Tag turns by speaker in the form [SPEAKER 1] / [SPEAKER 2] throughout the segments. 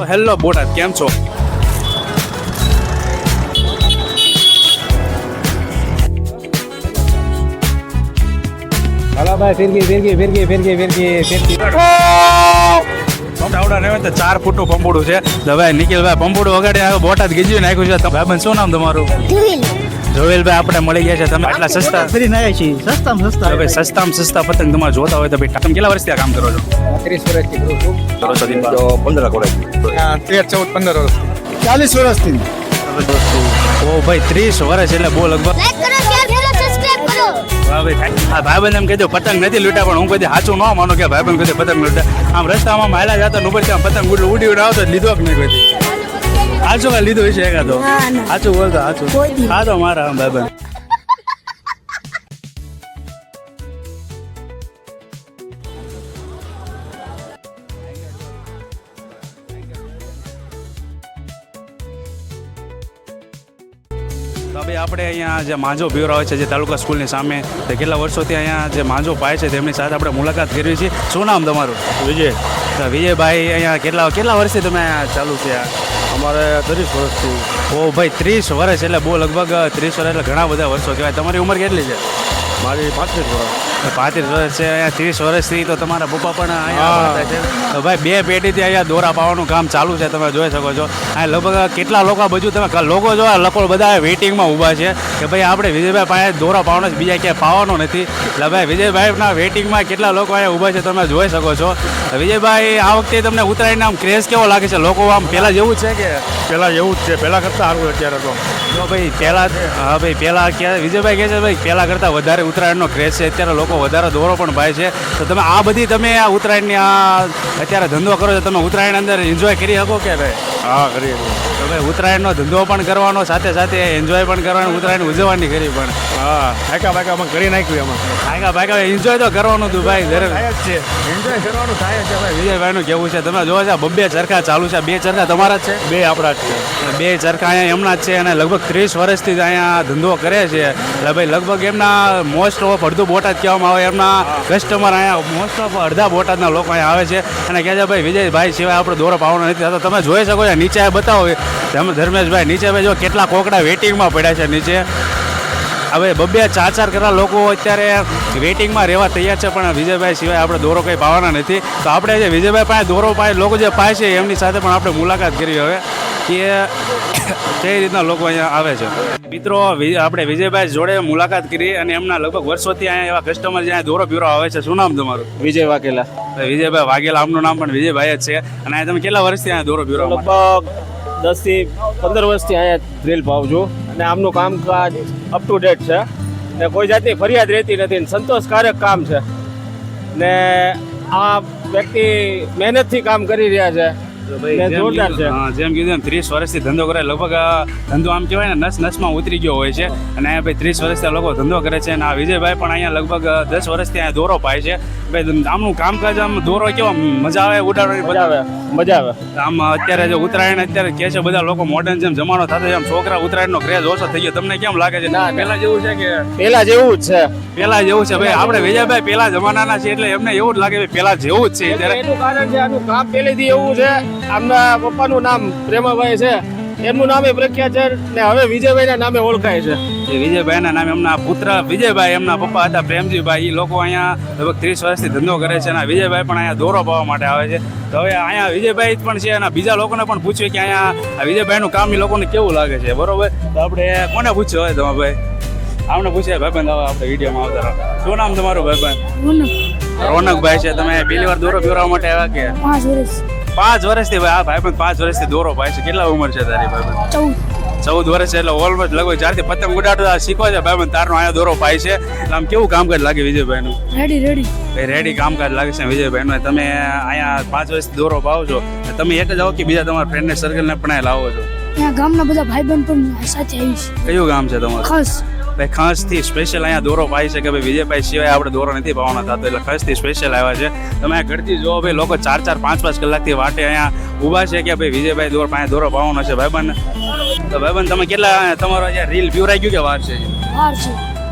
[SPEAKER 1] તો હેલો બોટાદ કેમ છો?
[SPEAKER 2] હાલો ભાઈ ફિરકી ફિરકી ફિરકી ફિરકી ફિરકી ફિરકી
[SPEAKER 1] આવડા ને તો ચાર ફૂટનું પંપોડું છે. ભાઈ નિખિલભાઈ પંપોડું વગાડી આવ્યો બોટાદ ગીજી નાખ્યું છે. તો ભાઈબંધ શું નામ તમારું? જોવેલભાઈ આપણે મળી ગયા છે. તમે આટલા સસ્તા
[SPEAKER 3] ફરી નાયા છીએ. સસ્તામાં સસ્તા
[SPEAKER 1] હવે ભાઈ સસ્તામાં સસ્તા પતંગ તમારે જોતા હોય તો ભાઈ તમે કેટલા વર્ષથી આ કામ કરો છો?
[SPEAKER 2] ત્રીસ વર્ષથી કરું છું.
[SPEAKER 1] કરો છો?
[SPEAKER 4] પંદર વર્ષ
[SPEAKER 2] તેર ચૌદ પંદર વર્ષ.
[SPEAKER 3] ચાલીસ વર્ષથી.
[SPEAKER 1] ઓ ભાઈ ત્રીસ વર્ષ એટલે બહુ લગભગ
[SPEAKER 5] લાઈક કરો શેર કરો સબસ્ક્રાઇબ કરો.
[SPEAKER 1] હા ભાઈ થાય. આ ભાઈબંધ એમ કહેજો પતંગ નથી લૂંટા પણ હું કદી સાચું ન માનો કે ભાઈબંધ કદી પતંગ લૂટા. આમ રસ્તામાં માયલા જતા ઉપર ત્યાં પતંગ ઉડી ઉડી ઉડી લીધો કે નહીં કોઈ સાચું કાંઈ લીધો છે એકાદો સાચું બોલતો આચું આ તો મારા આમ તો ભાઈ આપણે અહીંયા જે માંજો બ્યુરો આવે છે જે તાલુકા સ્કૂલની સામે તે કેટલા વર્ષોથી અહીંયા જે માંજો પાય છે તેમની સાથે આપણે મુલાકાત કરવી છે. શું નામ તમારું?
[SPEAKER 4] વિજય.
[SPEAKER 1] તો વિજયભાઈ અહીંયા કેટલા કેટલા વર્ષથી તમે અહીંયા ચાલુ છે?
[SPEAKER 4] અમારે ત્રીસ વર્ષથી.
[SPEAKER 1] ઓ ભાઈ ત્રીસ વર્ષ એટલે બહુ લગભગ ત્રીસ વર્ષ એટલે ઘણા બધા વર્ષો કહેવાય. તમારી ઉંમર કેટલી છે?
[SPEAKER 4] મારી પાંત્રીસ વર્ષ
[SPEAKER 1] પાંત્રીસ વર્ષ છે અહીંયા ત્રીસ વર્ષથી તો તમારા પપ્પા પણ અહીંયા. છે. તો ભાઈ બે પેઢીથી અહીંયા દોરા પાવાનું કામ ચાલુ છે તમે જોઈ શકો છો. અહીંયા લગભગ કેટલા લોકો બધું તમે લોકો જો આ લોકો બધા વેઇટિંગમાં ઊભા છે કે ભાઈ આપણે વિજયભાઈ પાસે દોરા પાવાનો જ બીજા ક્યાંય પાવાનો નથી. એટલે ભાઈ વિજયભાઈના વેઇટિંગમાં કેટલા લોકો અહીંયા ઊભા છે તમે જોઈ શકો છો. વિજયભાઈ આ વખતે તમને ઉત્તરાયણ આમ ક્રેઝ કેવો લાગે છે? લોકો આમ પહેલાં જેવું જ છે કે?
[SPEAKER 4] પહેલાં એવું જ છે. પહેલાં કરતાં સારું અત્યારે તો.
[SPEAKER 1] જો ભાઈ પહેલાં હા ભાઈ પહેલા કે વિજયભાઈ કહે છે ભાઈ પહેલા કરતાં વધારે ઉત્તરાયણનો ક્રેઝ છે. અત્યારે લોકો વધારે દોરો પણ ભાઈ છે. તો તમે આ બધી તમે આ ઉત્તરાયણની આ અત્યારે ધંધો કરો છો તમે ઉત્તરાયણ અંદર એન્જોય કરી શકો કે ભાઈ
[SPEAKER 4] હા કરી
[SPEAKER 1] તો ભાઈ ઉત્તરાયણનો ધંધો પણ કરવાનો સાથે સાથે એન્જોય પણ કરવાનો ઉત્તરાયણ ઉજવવાની કરી પણ.
[SPEAKER 4] હા ભાઈકા બાયકા અમે કરી નાખ્યું એમાં.
[SPEAKER 1] ભાઈકા ભાગા એન્જોય તો કરવાનું હતું ભાઈ
[SPEAKER 4] જરૂર છે.
[SPEAKER 1] એન્જોય કરવાનું થાય છે ભાઈ. વિજયભાઈનું કેવું છે? તમે જોવો છો બબ્બે ચરખા ચાલુ છે. બે ચરખા તમારા જ છે?
[SPEAKER 4] બે આપણા જ છે.
[SPEAKER 1] બે ચરખા અહીંયા એમના જ છે અને લગભગ ત્રીસ વર્ષથી જ અહીંયા ધંધો કરે છે. એટલે ભાઈ લગભગ એમના મોસ્ટ ઓફ અડધું બોટાદ કહેવામાં આવે. એમના કસ્ટમર અહીંયા મોસ્ટ ઓફ અડધા બોટાદના લોકો અહીંયા આવે છે. અને કહે છે ભાઈ વિજયભાઈ સિવાય આપણે દોરો પાવાનો નથી થતો. તમે જોઈ શકો છો નીચે બતાવો. તમે ધર્મેશભાઈ નીચે ભાઈ જો કેટલા કોકડા વેટિંગમાં પડ્યા છે નીચે. હવે બબ્બે ચાર ચાર કરતા લોકો અત્યારે વેટિંગમાં રહેવા તૈયાર છે પણ વિજયભાઈ સિવાય આપણે દોરો કંઈ પાવાના નથી. તો આપણે જે વિજયભાઈ પાસે દોરો પાસે લોકો જે પાય છે એમની સાથે પણ આપણે મુલાકાત કરી હવે. કે કઈ રીતના લોકો અહીંયા આવે છે? મિત્રો આપણે વિજયભાઈ જોડે મુલાકાત કરી અને એમના લગભગ વર્ષોથી અહીંયા એવા કસ્ટમર જ્યાં અહીંયા દોરો પીરો આવે છે. શું નામ તમારું?
[SPEAKER 2] વિજય વાઘેલા.
[SPEAKER 1] વિજયભાઈ વાઘેલા આમનું નામ પણ વિજયભાઈ જ છે. અને અહીંયા તમે કેટલા વર્ષથી અહીંયા દોરો પીરો
[SPEAKER 2] લગભગ દસથી પંદર વર્ષથી અહીંયા ડ્રીલ ભાવ છું. અને આમનું કામકાજ અપ ટુ ડેટ છે. ને કોઈ જાતની ફરિયાદ રહેતી નથી ને સંતોષકારક કામ છે. ને આ વ્યક્તિ મહેનતથી કામ કરી રહ્યા છે. જોરદાર છે.
[SPEAKER 1] જેમ કીધું એમ ત્રીસ વર્ષથી ધંધો કરે. લગભગ ધંધો આમ કહેવાય ને નસ નસમાં ઉતરી ગયો હોય છે. અને અહીંયા ભાઈ ત્રીસ વર્ષથી લોકો ધંધો કરે છે. અને આ વિજયભાઈ પણ અહીંયા લગભગ દસ વર્ષથી અહીંયા દોરો પાય છે. ભાઈ આમનું કામકાજ આમ દોરો કેવો મજા આવે ઉડાડવાની
[SPEAKER 2] મજા આવે મજા આવે.
[SPEAKER 1] આમ અત્યારે જે ઉત્તરાયણ અત્યારે કે છે બધા લોકો મોડર્ન જેમ જમાનો થતો એમ છોકરા ઉત્તરાયણનો ક્રેઝ ઓછો થઈ ગયો. તમને કેમ લાગે છે. પેલા જેવું છે કે?
[SPEAKER 2] પેલા જેવું જ છે.
[SPEAKER 1] પેલા જેવું છે. ભાઈ આપણે વિજયભાઈ પેલા જમાનાના છે એટલે એમને એવું જ લાગે પેલા જેવું જ છે
[SPEAKER 2] કારણ છે આનું કામ પેલેથી એવું છે. આમના પપ્પાનું નામ પ્રેમાભાઈ છે. એમનું નામે પ્રખ્યાત છે ને હવે વિજયભાઈના નામે ઓળખાય છે.
[SPEAKER 1] એ વિજયભાઈના નામે એમના પુત્ર વિજયભાઈ એમના પપ્પા હતા પ્રેમજીભાઈ. એ લોકો અહીંયા લગભગ ત્રીસ વર્ષથી ધંધો કરે છે અને વિજયભાઈ પણ અહીંયા દોરો પાવા માટે આવે છે. તો હવે અહીંયા વિજયભાઈ પણ છે અને બીજા લોકોને પણ પૂછ્યું કે અહીંયા આ વિજયભાઈનું કામ એ લોકોને કેવું લાગે છે. બરોબર? તો આપણે કોને પૂછ્યું હોય તમારા ભાઈ? આમને પૂછ્યા ભાઈબંધ હવે આપણે વિડીયોમાં આવતા શું નામ તમારું ભાઈબંધ? રોનકભાઈ છે. તમે પહેલી વાર દોરો પીવડાવવા માટે આવ્યા કે?
[SPEAKER 5] વર્ષ.
[SPEAKER 1] પાંચ વર્ષથી ભાઈ આ ભાઈબંધ પાંચ વર્ષથી દોરો ભાઈ છે. કેટલા ઉંમર છે તારી ભાઈબંધ?
[SPEAKER 5] ચૌદ.
[SPEAKER 1] ચૌદ વર્ષ છે એટલે ઓલમોસ્ટ લગભગ જ્યારથી પતંગ ઉડાડતા શીખો છે. ભાઈ તારનો અહીંયા દોરો પાય છે. એટલે આમ કેવું કામકાજ લાગે વિજયભાઈનું?
[SPEAKER 5] રેડી રેડી
[SPEAKER 1] ભાઈ રેડી કામકાજ લાગે છે વિજયભાઈનું? તમે અહીંયા પાંચ વર્ષથી દોરો ભાવ છો. તમે એક જ આવો કે બીજા તમારા ફ્રેન્ડને સર્કલને પણ અહીંયા લાવો છો?
[SPEAKER 5] ત્યાં ગામના બધા ભાઈબંધ પણ સાથે આવીશ.
[SPEAKER 1] કયું ગામ છે તમારું?
[SPEAKER 5] ખાસ.
[SPEAKER 1] ભાઈ ખાસથી સ્પેશિયલ અહીંયા દોરો પાય છે કે ભાઈ વિજયભાઈ સિવાય આપણે દોરો નથી પાવાના થતો એટલે ખાસથી સ્પેશિયલ આવ્યા છે. તમે આ ઘરથી જોવો ભાઈ લોકો ચાર ચાર પાંચ પાંચ કલાકથી વાટે અહીંયા ઊભા છે કે ભાઈ વિજયભાઈ દોર પાસે દોરો પાવાનો છે. ભાઈબંધ તો ભાઈબંધ તમે કેટલા તમારો અહીંયા રીલ પ્યુરાઈ ગયું કે વાર છે?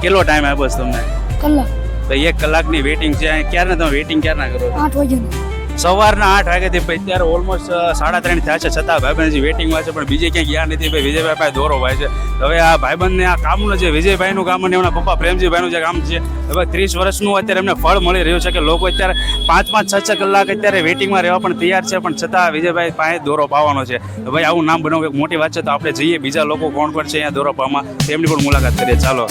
[SPEAKER 1] કેટલો ટાઈમ આપ્યો છે તમને?
[SPEAKER 5] કલાક.
[SPEAKER 1] તો એક કલાકની વેટિંગ છે. ક્યારે તમે વેટિંગ ક્યારના કરો
[SPEAKER 5] આઠ વાગ્યાનું.
[SPEAKER 1] સવારના આઠ વાગ્યાથી ભાઈ અત્યારે ઓલમોસ્ટ સાડા ત્રણ થયા છે છતાં ભાઈબંધ હજી વેટિંગમાં છે, પણ બીજે ક્યાંય ગયા નથી ભાઈ. વિજયભાઈ પાસે દોરો ભાઈ છે. હવે આ ભાઈબંધને આ કામનું જે વિજયભાઈનું કામ અને એમના પપ્પા પ્રેમજીભાઈનું જે કામ છે, હવે ત્રીસ વર્ષનું અત્યારે એમને ફળ મળી રહ્યું છે કે લોકો અત્યારે પાંચ પાંચ, છ છ કલાક અત્યારે વેટિંગમાં રહેવા પણ તૈયાર છે, પણ છતાં વિજયભાઈ પાસે દોરો પાવાનો છે. ભાઈ, આવું નામ બનાવું એક મોટી વાત છે, તો આપણે જઈએ, બીજા લોકો કોણ કોણ છે અહીંયા દોરો પાવામાં તેમની પણ મુલાકાત કરીએ. ચાલો.